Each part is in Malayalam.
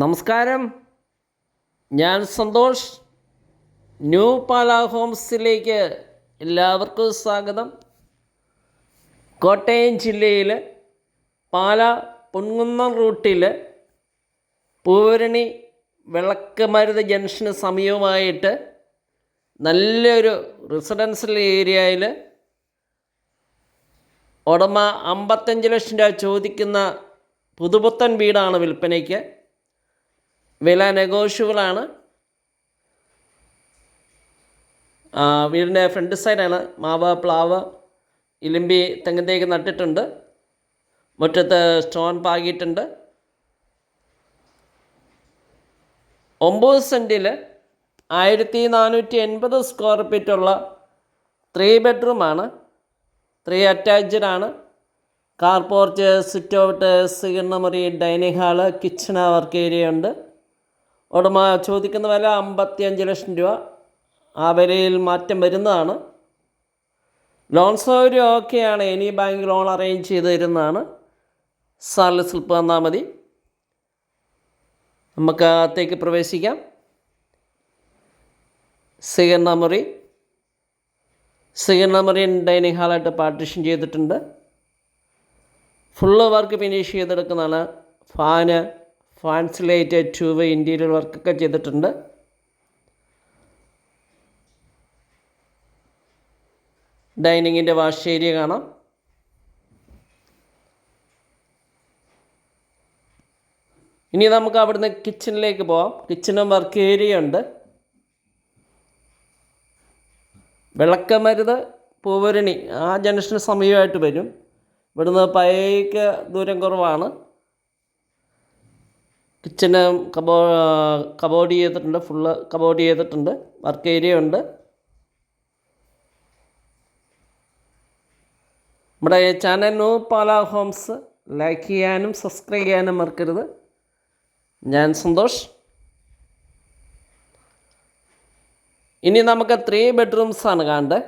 നമസ്കാരം. ഞാൻ സന്തോഷ്. ന്യൂ പാല ഹോംസിലേക്ക് എല്ലാവർക്കും സ്വാഗതം. കോട്ടയം ജില്ലയിൽ പാല പൊൻകുന്നം റൂട്ടിൽ പൂരണി വിളക്ക് മരുത് ജംഗ്ഷന് സമീപമായിട്ട് നല്ലൊരു റെസിഡൻഷ്യൽ ഏരിയയിൽ ഉടമ അമ്പത്തഞ്ച് ലക്ഷം രൂപ ചോദിക്കുന്ന പുതുപുത്തൻ വീടാണ് വിൽപ്പനയ്ക്ക്. വില നെഗോഷ്യബിളാണ് വീടിന്റെ ഫ്രണ്ട് സൈഡാണ് മാവ് പ്ലാവ് ഇലിമ്പി തെങ്ങത്തേക്ക് നട്ടിട്ടുണ്ട്. മുറ്റത്ത് സ്റ്റോൺ പാകിയിട്ടുണ്ട്. ഒമ്പത് സെന്റിൽ ആയിരത്തി നാനൂറ്റി എൺപത് സ്ക്വയർ ഫീറ്റുള്ള ത്രീ ബെഡ്റൂമാണ് ത്രീ അറ്റാച്ച്ഡ് ആണ്. Car porch sit out സിഗണ്ണമുറി dining hall kitchen work area ഉണ്ട്. ഉടമ ചോദിക്കുന്ന വില അമ്പത്തിയഞ്ച് ലക്ഷം രൂപ. ആ വിലയിൽ മാറ്റം വരുന്നതാണ്. ലോൺ സൗകര്യം ഓക്കെയാണ്. എനി ബാങ്ക് ലോൺ അറേഞ്ച് ചെയ്ത് തരുന്നതാണ്. സാറിൽ സ്ലിപ്പ് തന്നാൽ മതി. നമുക്ക് അകത്തേക്ക് പ്രവേശിക്കാം. സ്വീകരണമുറി സ്വീകരണമുറി ഡൈനിങ് ഹാളായിട്ട് പാർട്ടിഷൻ ചെയ്തിട്ടുണ്ട്. Full work finish ചെയ്തെടുക്കുന്നതാണ് fan. Fans light tube interior വർക്കൊക്കെ ചെയ്തിട്ടുണ്ട്. ഡൈനിങ്ങിന്റെ വാഷ് ഏരിയ കാണാം. ഇനി നമുക്ക് അവിടുന്ന് കിച്ചണിലേക്ക് പോവാം. കിച്ചണും വർക്ക് ഏരിയ ഉണ്ട്. വിളക്കമരുത് പൂവരണി ആ ജംഗ്ഷന് സമയമായിട്ട് വരും. ഇവിടുന്ന് പയ്ക്ക് ദൂരം കുറവാണ്. കിച്ചന് കബോ കബോർഡ് ചെയ്തിട്ടുണ്ട് ഫുള്ള് കബോർഡ് ചെയ്തിട്ടുണ്ട് വർക്ക് ഏരിയ ഉണ്ട്. നമ്മുടെ ചാനൽ നോ പാല ഹോംസ് ലൈക്ക് ചെയ്യാനും സബ്സ്ക്രൈബ് ചെയ്യാനും മറക്കരുത്. ഞാൻ സന്തോഷ്. ഇനി നമുക്ക് ത്രീ ബെഡ്റൂംസാണ് കാണേണ്ടത്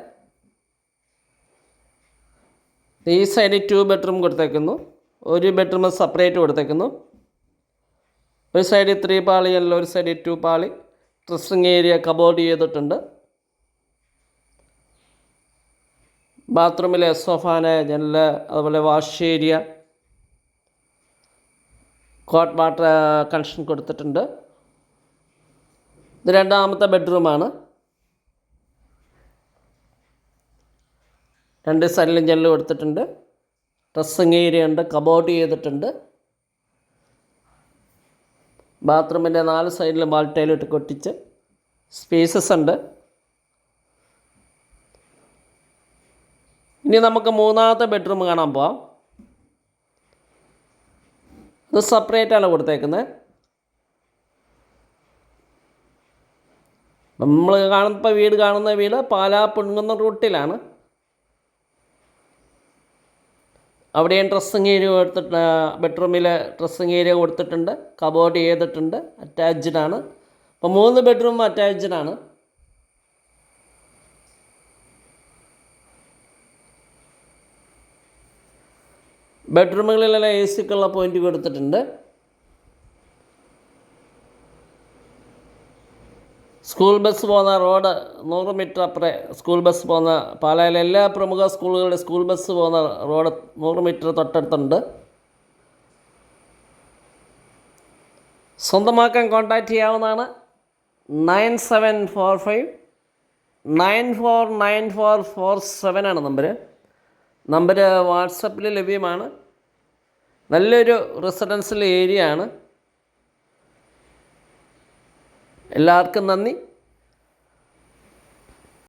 ഈ സൈഡിൽ ടു ബെഡ്റൂം കൊടുത്തേക്കുന്നു. ഒരു ബെഡ്റൂം സെപ്പറേറ്റ് കൊടുത്തേക്കുന്നു. ഒരു സൈഡിൽ ത്രീ പാളി അല്ല ഒരു സൈഡിൽ ടു പാളി. ഡ്രസ്സിങ് ഏരിയ കബോർഡ് ചെയ്തിട്ടുണ്ട്. ബാത്റൂമിലെ സോഫാന ജനൽ അതുപോലെ വാഷ് ഏരിയ കോട്ട് വാട്ടർ കണക്ഷൻ കൊടുത്തിട്ടുണ്ട്. ഇത് രണ്ടാമത്തെ ബെഡ്റൂമാണ് രണ്ട് സൈഡിലും ജനൽ കൊടുത്തിട്ടുണ്ട്. ഡ്രസ്സിങ് ഏരിയ ഉണ്ട് കബോർഡ് ചെയ്തിട്ടുണ്ട്. ബാത്റൂമിന്റെ നാല് സൈഡിലും വാൾ ടൈലിട്ട് കൊട്ടിച്ച് സ്പേസസ് ഉണ്ട്. ഇനി നമുക്ക് മൂന്നാമത്തെ ബെഡ്റൂം കാണാൻ പോവാം. ഇത് സെപ്പറേറ്റാണ് കൊടുത്തേക്കുന്നത് നമ്മൾ കാണുന്ന വീട് കാണുന്ന വീട് പാലാ പുൻകുന്ന റൂട്ടിലാണ്. അവിടെയും ഡ്രസ്സിങ് ഏരിയ കൊടുത്തിട്ട് ബെഡ്റൂമിൽ ഡ്രസ്സിങ് ഏരിയ കൊടുത്തിട്ടുണ്ട്. കബോർഡ് ചെയ്തിട്ടുണ്ട്. അറ്റാച്ച്ഡ് ആണ്. അപ്പോൾ മൂന്ന് ബെഡ്റൂം അറ്റാച്ച്ഡ് ആണ്. ബെഡ്റൂമുകളിലെല്ലാം എ സിക്കുള്ള പോയിന്റ് കൊടുത്തിട്ടുണ്ട്. സ്കൂൾ ബസ് പോകുന്ന റോഡ് നൂറ് മീറ്റർ അപ്പുറേ സ്കൂൾ ബസ് പോകുന്ന പാലായിലെ എല്ലാ പ്രമുഖ സ്കൂളുകളുടെ സ്കൂൾ ബസ് പോകുന്ന റോഡ് നൂറ് മീറ്റർ തൊട്ടടുത്തുണ്ട്. സ്വന്തമാക്കാൻ കോൺടാക്റ്റ് ചെയ്യാവുന്നതാണ് nine seven four five nine four nine four four seven ആണ് നമ്പർ നമ്പർ വാട്സപ്പിൽ ലഭ്യമാണ്. നല്ലൊരു റെസിഡൻഷ്യൽ ഏരിയ ആണ്. എല്ലാവർക്കും നന്ദി.